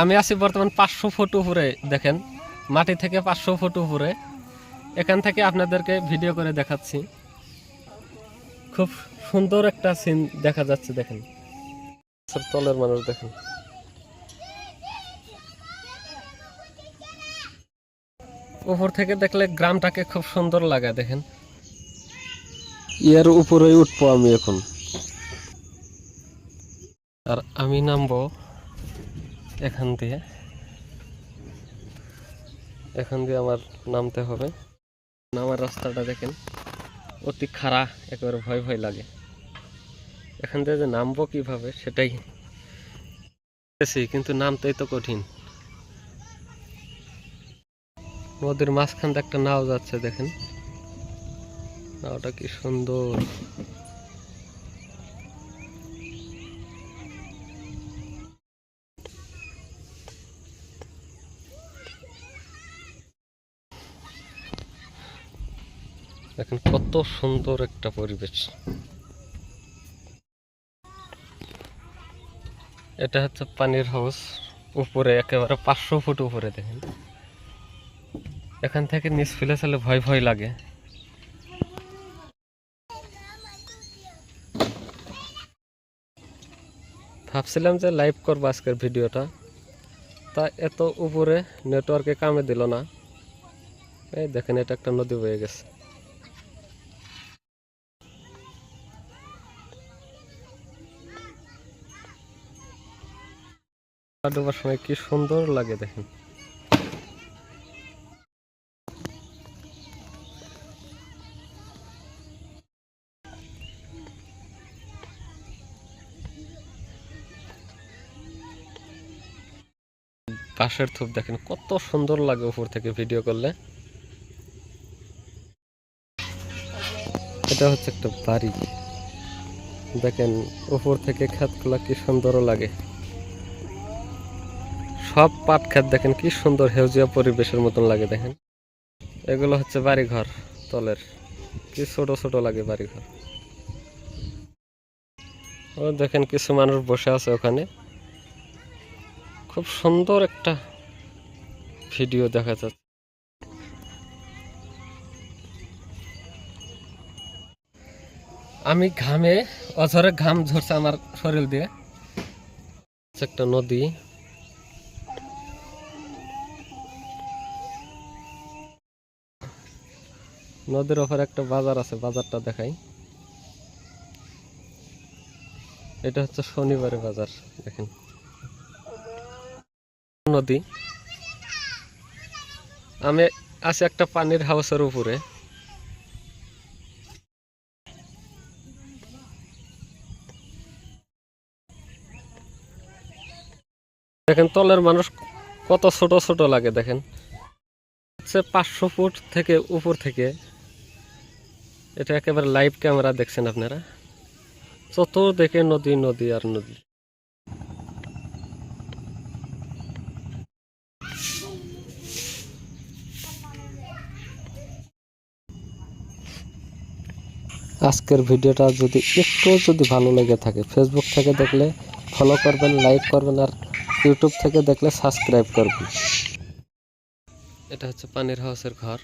আমি আছি বর্তমান পাঁচশো ফুট উপরে, দেখেন। মাটি থেকে পাঁচশো ফুট উপরে। এখান থেকে আপনাদেরকে ভিডিও করে দেখাচ্ছি। খুব সুন্দর একটা সিন দেখা যাচ্ছে, দেখেন। তলের মানুষ, দেখেন। উপর থেকে দেখলে গ্রামটাকে খুব সুন্দর লাগে, দেখেন। এর উপরে উঠবো আমি এখন। আর আমি নামবো এখান দিয়ে। এখান দিয়ে আমার নামতে হবে। নামার রাস্তাটা দেখেন, অতি খাড়া, একেবারে ভয় ভয় লাগে। এখান দিয়ে যে নামবো কীভাবে, সেটাই কিন্তু নামতেই তো কঠিন। নদীর মাঝখান একটা নাও যাচ্ছে, দেখেন। নাওটা কি সুন্দর। দেখেন কত সুন্দর একটা পরিবেশ। এটা হচ্ছে পানির হাউস, উপরে একেবারে পাঁচশো ফুট উপরে দেখেন। এখান থেকে নিচ ফেলে চলে ভয় ভয় লাগে। ভাবছিলাম যে লাইভ করব আজকের ভিডিওটা। তা এত উপরে নেটওয়ার্কে কামে দিল না। এই দেখেন, এটা একটা নদী বয়ে গেছে। ডোবার সময় কি সুন্দর লাগে দেখেন। বাঁশের থুপ দেখেন, কত সুন্দর লাগে উপর থেকে ভিডিও করলে। এটা হচ্ছে একটা বাড়ি। দেখেন উপর থেকে খাতগুলা কি সুন্দর লাগে। সব পাট খাত দেখেন কি সুন্দর হেউজিয়া পরিবেশের মতন লাগে দেখেন। এগুলো হচ্ছে বাড়িঘর, তলের। কি ছোট ছোট লাগে বাড়িঘর। ও দেখেন কিছু মানুষ বসে আছে ওখানে। খুব সুন্দর একটা ভিডিও দেখা যাচ্ছে। আমি ঘামে, অঝরে ঘাম ঝরছে আমার শরীর দিয়ে। একটা নদী। নদীর ওপরে একটা বাজার আছে, বাজারটা দেখাই। এটা হচ্ছে শনিবারের বাজার, দেখেন। নদী। আমি আছি একটা পানির হাউসের উপরে। দেখেন, তলের মানুষ কত ছোট ছোট লাগে, দেখেন। হচ্ছে পাঁচশো ফুট থেকে উপর থেকে এটা একেবারে লাইভ ক্যামেরা দেখছেন আপনারা। চতুর্দিকে নদী নদী আর নদী। আজকের ভিডিওটা যদি একটু যদি ভালো লেগে থাকে ফেসবুক থেকে দেখলে ফলো করবেন লাইক করবেন আর ইউটিউব থেকে দেখলে সাবস্ক্রাইব করবেন। এটা হচ্ছে পানির হাউসের ঘর।